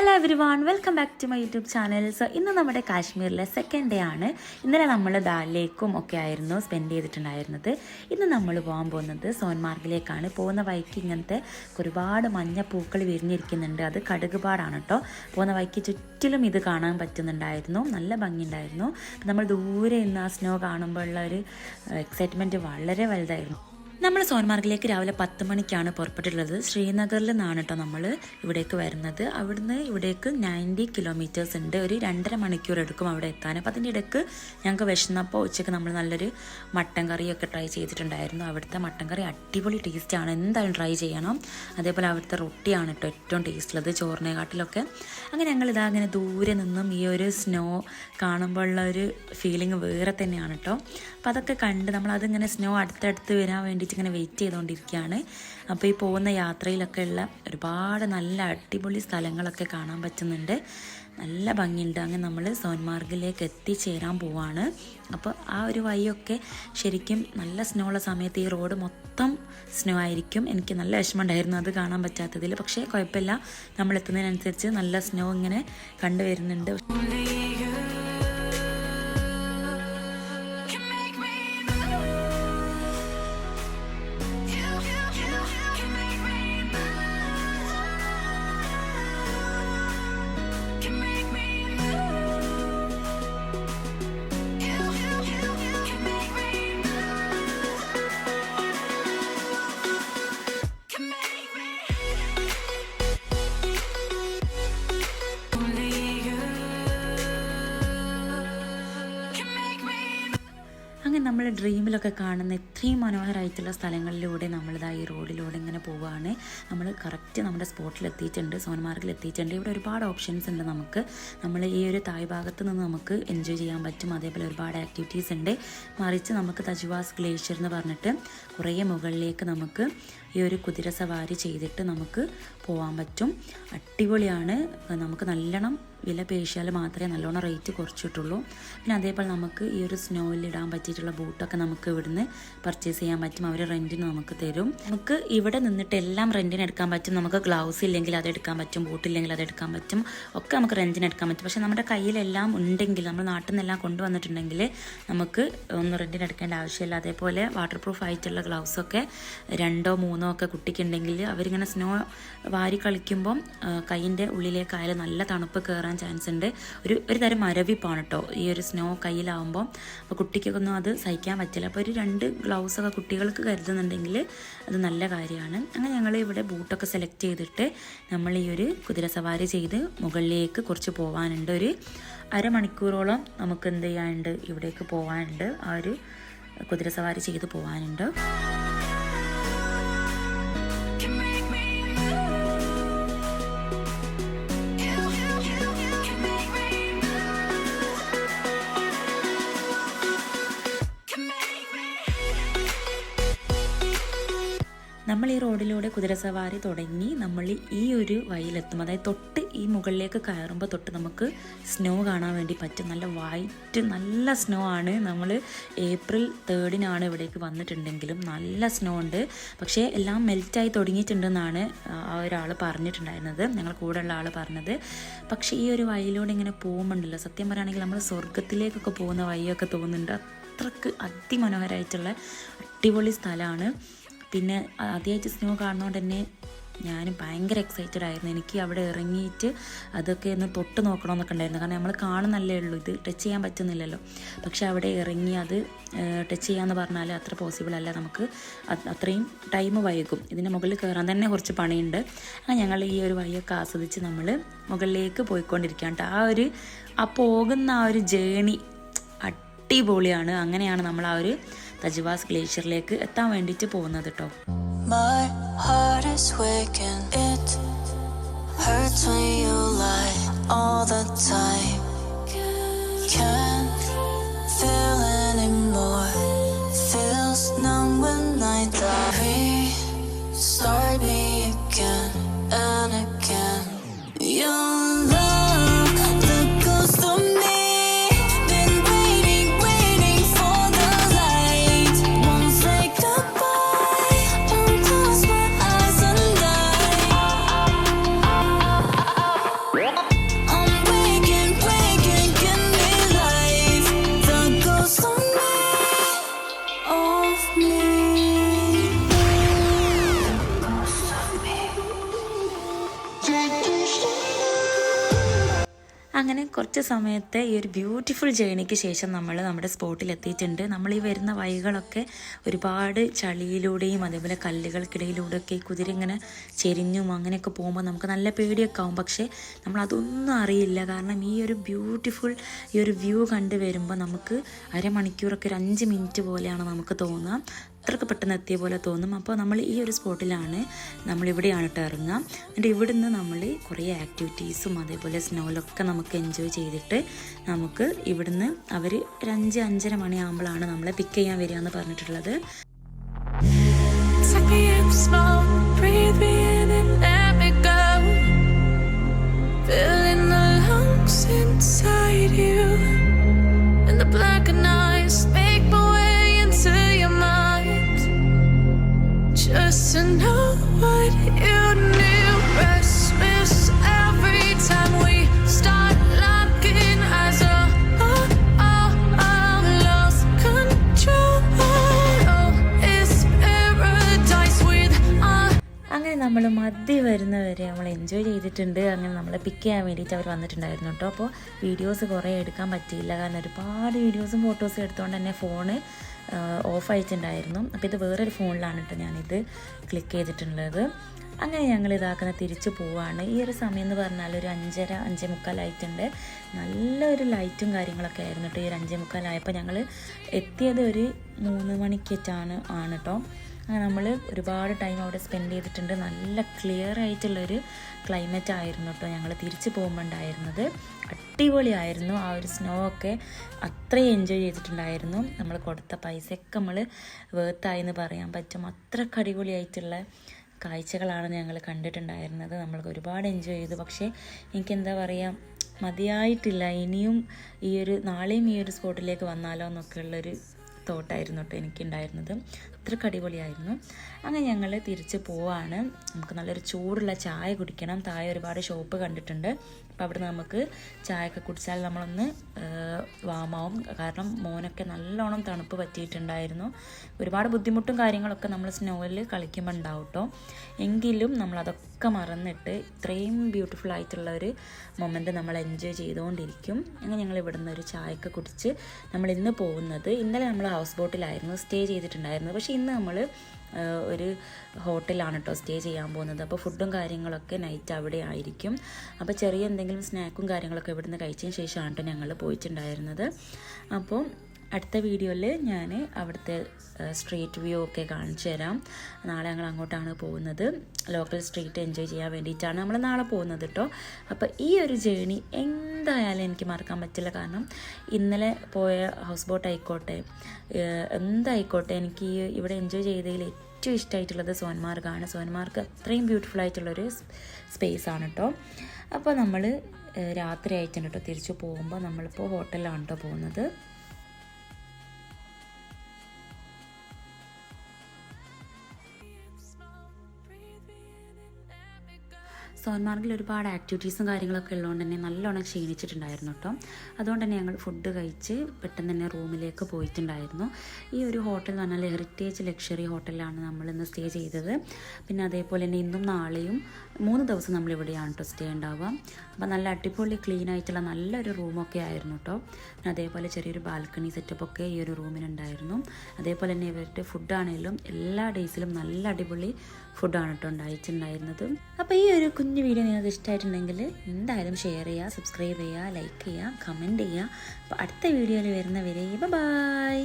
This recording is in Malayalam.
Hello everyone welcome back to my YouTube channel so ഇന്ന് നമ്മുടെ കാശ്മീരിലെ സെക്കൻഡ് ഡേ ആണ്. ഇന്നലെ നമ്മൾ ദാലിലേക്കും ഒക്കെ ആയിരുന്നു സ്പെൻഡ് ചെയ്തിട്ടുണ്ടായിരുന്നത്. ഇന്ന് നമ്മൾ പോകാൻ പോകുന്നത് സോൻമാർഗിലേക്കാണ്. പോകുന്ന വഴിക്ക് ഇങ്ങനത്തെ ഒരുപാട് മഞ്ഞ പൂക്കൾ വിരിഞ്ഞിരിക്കുന്നുണ്ട്. അത് കടുകുപാടാണ് കേട്ടോ പോകുന്ന വഴിക്ക് ചുറ്റിലും ഇത് കാണാൻ പറ്റുന്നുണ്ടായിരുന്നു. നല്ല ഭംഗിയുണ്ടായിരുന്നു. നമ്മൾ ദൂരെ ഇന്ന് ആ സ്നോ കാണുമ്പോഴുള്ള ഒരു എക്സൈറ്റ്മെന്റ് വളരെ വലുതായിരുന്നു. നമ്മൾ സോൻമാർഗിലേക്ക് രാവിലെ പത്ത് മണിക്കാണ് പുറപ്പെട്ടിട്ടുള്ളത്. ശ്രീനഗറിൽ നിന്നാണ് കേട്ടോ നമ്മൾ ഇവിടേക്ക് വരുന്നത്. അവിടുന്ന് ഇവിടേക്ക് നയന്റി കിലോമീറ്റേഴ്സ് ഉണ്ട്. ഒരു രണ്ടര മണിക്കൂർ എടുക്കും അവിടെ എത്താൻ. അപ്പോൾ അതിന്റെ ഇടയ്ക്ക് ഞങ്ങൾക്ക് വിശന്നപ്പോൾ ഉച്ചയ്ക്ക് നമ്മൾ നല്ലൊരു മട്ടൻ കറിയൊക്കെ ട്രൈ ചെയ്തിട്ടുണ്ടായിരുന്നു. അവിടുത്തെ മട്ടൻ കറി അടിപൊളി ടേസ്റ്റാണ് എന്തായാലും ട്രൈ ചെയ്യണം. അതേപോലെ അവിടുത്തെ റൊട്ടിയാണ് കേട്ടോ ഏറ്റവും ടേസ്റ്റുള്ളത് ചോറിനെക്കാട്ടിലൊക്കെ. അങ്ങനെ ഞങ്ങൾ ഇതാ അങ്ങനെ ദൂരെ നിന്നും ഈ ഒരു സ്നോ കാണുമ്പോഴുള്ള ഒരു ഫീലിംഗ് വേറെ തന്നെയാണ് കേട്ടോ അപ്പോൾ അതൊക്കെ കണ്ട് നമ്മൾ അതിങ്ങനെ സ്നോ അടുത്തടുത്ത് വരാൻ വേണ്ടിയിട്ട് ഇങ്ങനെ വെയിറ്റ് ചെയ്തുകൊണ്ടിരിക്കുകയാണ് അപ്പോൾ ഈ പോകുന്ന യാത്രയിലൊക്കെ ഉള്ള ഒരുപാട് നല്ല അടിപൊളി സ്ഥലങ്ങളൊക്കെ കാണാൻ പറ്റുന്നുണ്ട്. നല്ല ഭംഗിയുണ്ട്. അങ്ങനെ നമ്മൾ സോൻമാർഗിലേക്ക് എത്തിച്ചേരാൻ പോവാണ്. അപ്പോൾ ആ ഒരു വഴിയൊക്കെ ശരിക്കും നല്ല സ്നോ ഉള്ള സമയത്ത് ഈ റോഡ് മൊത്തം സ്നോ ആയിരിക്കും. എനിക്ക് നല്ല വിഷമമുണ്ടായിരുന്നു അത് കാണാൻ പറ്റാത്തതിൽ പക്ഷേ കുഴപ്പമില്ല. നമ്മൾ എത്തുന്നതിനനുസരിച്ച് നല്ല സ്നോ ഇങ്ങനെ കണ്ടുവരുന്നുണ്ട്. നമ്മൾ ഡ്രീമിലൊക്കെ കാണുന്ന ഇത്രയും മനോഹരമായിട്ടുള്ള സ്ഥലങ്ങളിലൂടെ നമ്മളിതാ ഈ റോഡിലൂടെ ഇങ്ങനെ പോവുകയാണ് നമ്മൾ കറക്റ്റ് നമ്മുടെ സ്പോട്ടിൽ എത്തിയിട്ടുണ്ട് സോൻമാർഗിൽ എത്തിയിട്ടുണ്ട് ഇവിടെ ഒരുപാട് ഓപ്ഷൻസ് ഉണ്ട് നമുക്ക്. നമ്മൾ ഈ ഒരു തായ് ഭാഗത്ത് നിന്ന് നമുക്ക് എൻജോയ് ചെയ്യാൻ പറ്റും. അതേപോലെ ഒരുപാട് ആക്ടിവിറ്റീസ് ഉണ്ട്. മറിച്ച് നമുക്ക് തജുവാസ് ഗ്ലേഷ്യർ എന്ന് പറഞ്ഞിട്ട് കുറേ മുകളിലേക്ക് നമുക്ക് ഈ ഒരു കുതിര സവാരി ചെയ്തിട്ട് നമുക്ക് പോകാൻ പറ്റും. അടിപൊളിയാണ്. നമുക്ക് നല്ലോണം വില പേശിയാൽ മാത്രമേ നല്ലോണം റേറ്റ് കുറച്ചിട്ടുള്ളൂ. പിന്നെ അതേപോലെ നമുക്ക് ഈ ഒരു സ്നോയിൽ ഇടാൻ പറ്റിയിട്ടുള്ള ബൂട്ടൊക്കെ നമുക്ക് ഇവിടുന്ന് പർച്ചേസ് ചെയ്യാൻ പറ്റും. അവർ റെന്റിന് നമുക്ക് തരും. നമുക്ക് ഇവിടെ നിന്നിട്ട് എല്ലാം റെന്റിന് എടുക്കാൻ പറ്റും. നമുക്ക് ഗ്ലൗസ് ഇല്ലെങ്കിൽ അത് എടുക്കാൻ പറ്റും. ബൂട്ടില്ലെങ്കിൽ അത് എടുക്കാൻ പറ്റും. ഒക്കെ നമുക്ക് റെന്റിന് എടുക്കാൻ പറ്റും. പക്ഷേ നമ്മുടെ കയ്യിലെല്ലാം ഉണ്ടെങ്കിൽ നമ്മൾ നാട്ടിൽ നിന്നെല്ലാം കൊണ്ടുവന്നിട്ടുണ്ടെങ്കിൽ നമുക്ക് ഒന്നും റെന്റിന് എടുക്കേണ്ട ആവശ്യമില്ല. അതേപോലെ വാട്ടർ പ്രൂഫ് ആയിട്ടുള്ള ഗ്ലൗസൊക്കെ രണ്ടോ മൂന്നോ ഒക്കെ കുട്ടിക്കുണ്ടെങ്കിൽ അവരിങ്ങനെ സ്നോ വാരി കളിക്കുമ്പം കൈയിന്റെ ഉള്ളിലേക്കായാലും നല്ല തണുപ്പ് കയറാൻ ചാൻസ് ഉണ്ട്. ഒരു ഒരു തരം മരവിപ്പാണ് കേട്ടോ ഈ ഒരു സ്നോ കയ്യിലാവുമ്പോൾ അപ്പോൾ കുട്ടിക്കൊന്നും അത് സഹിക്കാൻ പറ്റില്ല. അപ്പോൾ ഒരു രണ്ട് ഗ്ലൗസൊക്കെ കുട്ടികൾക്ക് കരുതുന്നുണ്ടെങ്കിൽ അത് നല്ല കാര്യമാണ്. അങ്ങനെ ഞങ്ങൾ ഇവിടെ ബൂട്ടൊക്കെ സെലക്ട് ചെയ്തിട്ട് നമ്മൾ ഈ ഒരു കുതിര സവാരി ചെയ്ത് മുകളിലേക്ക് കുറച്ച് പോകാനുണ്ട് ഒരു അരമണിക്കൂറോളം നമുക്ക് എന്ത് ചെയ്യാനുണ്ട്? ഇവിടേക്ക് പോകാനുണ്ട് ആ ഒരു കുതിര സവാരി ചെയ്ത് പോകാനുണ്ട് നമ്മൾ ഈ റോഡിലൂടെ കുതിരസവാരി തുടങ്ങി നമ്മൾ ഈ ഒരു വഴിയിലെത്തും. അതായത് തൊട്ട് ഈ മുകളിലേക്ക് കയറുമ്പോൾ തൊട്ട് നമുക്ക് സ്നോ കാണാൻ വേണ്ടി പറ്റും. നല്ല വൈറ്റ് നല്ല സ്നോ ആണ്. നമ്മൾ ഏപ്രിൽ തേർഡിനാണ് ഇവിടേക്ക് വന്നിട്ടുണ്ടെങ്കിലും നല്ല സ്നോ ഉണ്ട്. പക്ഷേ എല്ലാം മെൽറ്റായി തുടങ്ങിയിട്ടുണ്ടെന്നാണ് ആ ഒരാൾ പറഞ്ഞിട്ടുണ്ടായിരുന്നത്. ഞങ്ങൾ കൂടെയുള്ള ആൾ പറഞ്ഞത്. പക്ഷേ ഈ ഒരു വഴിയിലൂടെ ഇങ്ങനെ പോകുമ്പോണ്ടല്ലോ സത്യം പറയുകയാണെങ്കിൽ നമ്മൾ സ്വർഗത്തിലേക്കൊക്കെ പോകുന്ന വഴിയൊക്കെ തോന്നുന്നുണ്ട്. അത്രയ്ക്ക് അതിമനോഹരമായിട്ടുള്ള അടിപൊളി സ്ഥലമാണ്. പിന്നെ ആദ്യമായിട്ട് സ്നോ കാണുന്നതുകൊണ്ട് തന്നെ ഞാൻ ഭയങ്കര എക്സൈറ്റഡ് ആയിരുന്നു. എനിക്ക് അവിടെ ഇറങ്ങിയിട്ട് അതൊക്കെ ഒന്ന് തൊട്ട് നോക്കണമെന്നൊക്കെ ഉണ്ടായിരുന്നു. കാരണം നമ്മൾ കാണുന്നല്ലേ ഉള്ളൂ. ഇത് ടച്ച് ചെയ്യാൻ പറ്റുന്നില്ലല്ലോ. പക്ഷെ അവിടെ ഇറങ്ങി അത് ടച്ച് ചെയ്യാമെന്ന് പറഞ്ഞാൽ അത്ര പോസിബിൾ അല്ല. നമുക്ക് അത്രയും ടൈം വൈകും. ഇതിന്റെ മുകളിൽ കയറാൻ തന്നെ കുറച്ച് പണിയുണ്ട്. അങ്ങനെ ഞങ്ങൾ ഈ ഒരു വഴിയൊക്കെ ആസ്വദിച്ച് നമ്മൾ മുകളിലേക്ക് പോയിക്കൊണ്ടിരിക്കുകയാണ് കേട്ടോ ആ ഒരു ആ പോകുന്ന ആ ഒരു ജേണി അടിപൊളിയാണ്. അങ്ങനെയാണ് നമ്മൾ ആ ഒരു തജുവാസ് ഗ്ലേഷ്യറിലേക്ക് എത്താൻ വേണ്ടിയിട്ട് പോകുന്നത് കേട്ടോ കുറച്ച് സമയത്തെ ഈ ഒരു ബ്യൂട്ടിഫുൾ ജേണിക്ക് ശേഷം നമ്മൾ നമ്മുടെ സ്പോട്ടിൽ എത്തിയിട്ടുണ്ട് നമ്മൾ ഈ വരുന്ന വഴികളൊക്കെ ഒരുപാട് ചളിയിലൂടെയും അതേപോലെ കല്ലുകൾക്കിടയിലൂടെയൊക്കെ ഈ കുതിര ഇങ്ങനെ ചെരിഞ്ഞും അങ്ങനെയൊക്കെ പോകുമ്പോൾ നമുക്ക് നല്ല പേടിയൊക്കെ ആവും. പക്ഷേ നമ്മൾ അതൊന്നും അറിയില്ല. കാരണം ഈ ഒരു ബ്യൂട്ടിഫുൾ ഈ ഒരു വ്യൂ കണ്ടു വരുമ്പോൾ നമുക്ക് അരമണിക്കൂറൊക്കെ ഒരു അഞ്ച് മിനിറ്റ് പോലെയാണ് നമുക്ക് തോന്നുക അത്രയ്ക്ക് പെട്ടെന്ന് എത്തിയ പോലെ തോന്നും. അപ്പോൾ നമ്മൾ ഈ ഒരു സ്പോട്ടിലാണ് നമ്മളിവിടെയാണ് കേട്ടോ ഇറങ്ങുക. എന്നിട്ട് ഇവിടുന്ന് നമ്മൾ കുറേ ആക്ടിവിറ്റീസും അതേപോലെ സ്നോയിലൊക്കെ നമുക്ക് എൻജോയ് ചെയ്തിട്ട് നമുക്ക് ഇവിടുന്ന് അവർ ഒരു അഞ്ച് അഞ്ചര മണിയാകുമ്പോഴാണ് നമ്മളെ പിക്ക് ചെയ്യാൻ വരിക എന്ന് പറഞ്ഞിട്ടുള്ളത്. Suck me me മതി വരുന്നവരെ നമ്മൾ എൻജോയ് ചെയ്തിട്ടുണ്ട്. അങ്ങനെ നമ്മളെ പിക്ക് ചെയ്യാൻ വേണ്ടിയിട്ട് അവർ വന്നിട്ടുണ്ടായിരുന്നു കേട്ടോ അപ്പോൾ വീഡിയോസ് കുറേ എടുക്കാൻ പറ്റിയില്ല. കാരണം ഒരുപാട് വീഡിയോസും ഫോട്ടോസും എടുത്തുകൊണ്ട് തന്നെ ഫോണ് ഓഫ് ആയിട്ടുണ്ടായിരുന്നു. അപ്പോൾ ഇത് വേറൊരു ഫോണിലാണ് കേട്ടോ ഞാനിത് ക്ലിക്ക് ചെയ്തിട്ടുള്ളത്. അങ്ങനെ ഞങ്ങൾ ഇതാക്കുന്ന തിരിച്ചു പോവാണ്. ഈ ഒരു സമയം എന്ന് പറഞ്ഞാൽ ഒരു അഞ്ചര അഞ്ചേ മുക്കാലായിട്ടുണ്ട് നല്ലൊരു ലൈറ്റും കാര്യങ്ങളൊക്കെ ആയിരുന്നു കേട്ടോ ഈ ഒരു അഞ്ചേ മുക്കാലായപ്പോൾ ഞങ്ങൾ എത്തിയത് ഒരു മൂന്ന് മണിക്കേറ്റാണ് ആണ് കേട്ടോ. അങ്ങനെ നമ്മൾ ഒരുപാട് ടൈം അവിടെ സ്പെൻഡ് ചെയ്തിട്ടുണ്ട്. നല്ല ക്ലിയർ ആയിട്ടുള്ളൊരു ക്ലൈമറ്റ് ആയിരുന്നു കേട്ടോ ഞങ്ങൾ തിരിച്ചു പോകുമ്പോൾ ഉണ്ടായിരുന്നത്. അടിപൊളിയായിരുന്നു. ആ ഒരു സ്നോ ഒക്കെ അത്രയും എൻജോയ് ചെയ്തിട്ടുണ്ടായിരുന്നു. നമ്മൾ കൊടുത്ത പൈസയൊക്കെ നമ്മൾ വേർത്തായി എന്ന് പറയാൻ പറ്റും. അത്രയ്ക്ക് അടിപൊളിയായിട്ടുള്ള കാഴ്ചകളാണ് ഞങ്ങൾ കണ്ടിട്ടുണ്ടായിരുന്നത്. നമ്മൾക്ക് ഒരുപാട് എൻജോയ് ചെയ്തു. പക്ഷേ എനിക്കെന്താ പറയുക മതിയായിട്ടില്ല. ഇനിയും ഈ ഒരു നാളെയും ഈ ഒരു സ്പോട്ടിലേക്ക് വന്നാലോ എന്നൊക്കെ ഉള്ളൊരു തോട്ടായിരുന്നു കേട്ടോ എനിക്കുണ്ടായിരുന്നത്. അത്രയ്ക്ക് അടിപൊളിയായിരുന്നു അങ്ങനെ ഞങ്ങൾ തിരിച്ച് പോവാണ്. നമുക്ക് നല്ലൊരു ചൂടുള്ള ചായ കുടിക്കണം. താഴെ ഒരുപാട് ഷോപ്പ് കണ്ടിട്ടുണ്ട്. അപ്പോൾ അവിടെ നമുക്ക് ചായയൊക്കെ കുടിച്ചാൽ നമ്മളൊന്ന് വാമാവും. കാരണം മോനൊക്കെ നല്ലോണം തണുപ്പ് പറ്റിയിട്ടുണ്ടായിരുന്നു. ഒരുപാട് ബുദ്ധിമുട്ടും കാര്യങ്ങളൊക്കെ നമ്മൾ സ്നോയിൽ കളിക്കുമ്പോൾ ഉണ്ടാവും കേട്ടോ. എങ്കിലും നമ്മളതൊക്കെ മറന്നിട്ട് ഇത്രയും ബ്യൂട്ടിഫുൾ ആയിട്ടുള്ള ഒരു മൊമെന്റ് നമ്മൾ എൻജോയ് ചെയ്തുകൊണ്ടിരിക്കും അങ്ങനെ ഞങ്ങൾ ഇവിടുന്ന് ഒരു ചായയൊക്കെ കുടിച്ച് നമ്മൾ ഇന്ന് പോകുന്നത്. ഇന്നലെ നമ്മൾ ഹൗസ് ബോട്ടിലായിരുന്നു സ്റ്റേ ചെയ്തിട്ടുണ്ടായിരുന്നത് പക്ഷേ ഇന്ന് നമ്മൾ ഒരു ഹോട്ടലാണ് കേട്ടോ സ്റ്റേ ചെയ്യാൻ പോകുന്നത്. അപ്പോൾ ഫുഡും കാര്യങ്ങളൊക്കെ നൈറ്റ് അവിടെ ആയിരിക്കും. അപ്പോൾ ചെറിയ എന്തെങ്കിലും സ്നാക്കും കാര്യങ്ങളൊക്കെ ഇവിടുന്ന് കഴിച്ചതിന് ശേഷമാണ് കേട്ടോ ഞങ്ങൾ പോയിട്ടുണ്ടായിരുന്നത്. അപ്പോൾ അടുത്ത വീഡിയോയിൽ ഞാൻ അവിടുത്തെ സ്ട്രീറ്റ് വ്യൂ ഒക്കെ കാണിച്ചു തരാം. നാളെ ഞങ്ങൾ അങ്ങോട്ടാണ് പോകുന്നത്. ലോക്കൽ സ്ട്രീറ്റ് എൻജോയ് ചെയ്യാൻ വേണ്ടിയിട്ടാണ് നമ്മൾ നാളെ പോകുന്നത് കേട്ടോ അപ്പോൾ ഈ ഒരു ജേണി എന്തായാലും എനിക്ക് മറക്കാൻ പറ്റില്ല. കാരണം ഇന്നലെ പോയ ഹൗസ് ബോട്ട് ആയിക്കോട്ടെ എന്തായിക്കോട്ടെ എനിക്ക് ഇവിടെ എൻജോയ് ചെയ്തതിൽ ഏറ്റവും ഇഷ്ടമായിട്ടുള്ളത് സോൻമാർഗാണ്. സോൻമാർഗ് അത്രയും ബ്യൂട്ടിഫുൾ ആയിട്ടുള്ളൊരു സ്പേസ് ആണ് കേട്ടോ അപ്പോൾ നമ്മൾ രാത്രി ആയിട്ടുണ്ട് കേട്ടോ തിരിച്ചു പോകുമ്പോൾ നമ്മളിപ്പോൾ ഹോട്ടലിലാണ് കേട്ടോ പോകുന്നത്. സോൻമാർഗിൽ ഒരുപാട് ആക്ടിവിറ്റീസും കാര്യങ്ങളൊക്കെ ഉള്ളതുകൊണ്ട് തന്നെ നല്ലോണം ക്ഷീണിച്ചിട്ടുണ്ടായിരുന്നു കേട്ടോ. അതുകൊണ്ട് തന്നെ ഞങ്ങൾ ഫുഡ് കഴിച്ച് പെട്ടെന്ന് തന്നെ റൂമിലേക്ക് പോയിട്ടുണ്ടായിരുന്നു. ഈ ഒരു ഹോട്ടൽ എന്ന് പറഞ്ഞാൽ ഹെറിറ്റേജ് ലക്ഷറി ഹോട്ടലിലാണ് നമ്മൾ ഇന്ന് സ്റ്റേ ചെയ്തത്. പിന്നെ അതേപോലെ തന്നെ ഇന്നും നാളെയും മൂന്ന് ദിവസം നമ്മൾ ഇവിടെയാണ് കേട്ടോ സ്റ്റേ ഉണ്ടാവുക. അപ്പോൾ നല്ല അടിപൊളി ക്ലീൻ ആയിട്ടുള്ള നല്ലൊരു റൂമൊക്കെ ആയിരുന്നു കേട്ടോ പിന്നെ അതേപോലെ ചെറിയൊരു ബാൽക്കണി സെറ്റപ്പ് ഒക്കെ ഈ ഒരു റൂമിനുണ്ടായിരുന്നു അതേപോലെ തന്നെ ഇവരുടെ ഫുഡാണെങ്കിലും എല്ലാ ഡേയ്സിലും നല്ല അടിപൊളി ഫുഡാണ് കേട്ടോ ഉണ്ടായിട്ടുണ്ടായിരുന്നത്. അപ്പോൾ ഈ ഒരു കുഞ്ഞു വീഡിയോ നിങ്ങൾക്ക് ഇഷ്ടമായിട്ടുണ്ടെങ്കിൽ എന്തായാലും ഷെയർ ചെയ്യുക സബ്സ്ക്രൈബ് ചെയ്യുക ലൈക്ക് ചെയ്യുക കമന്റ് ചെയ്യുക. അപ്പോൾ അടുത്ത വീഡിയോയിൽ വരുന്നവരെ ബൈ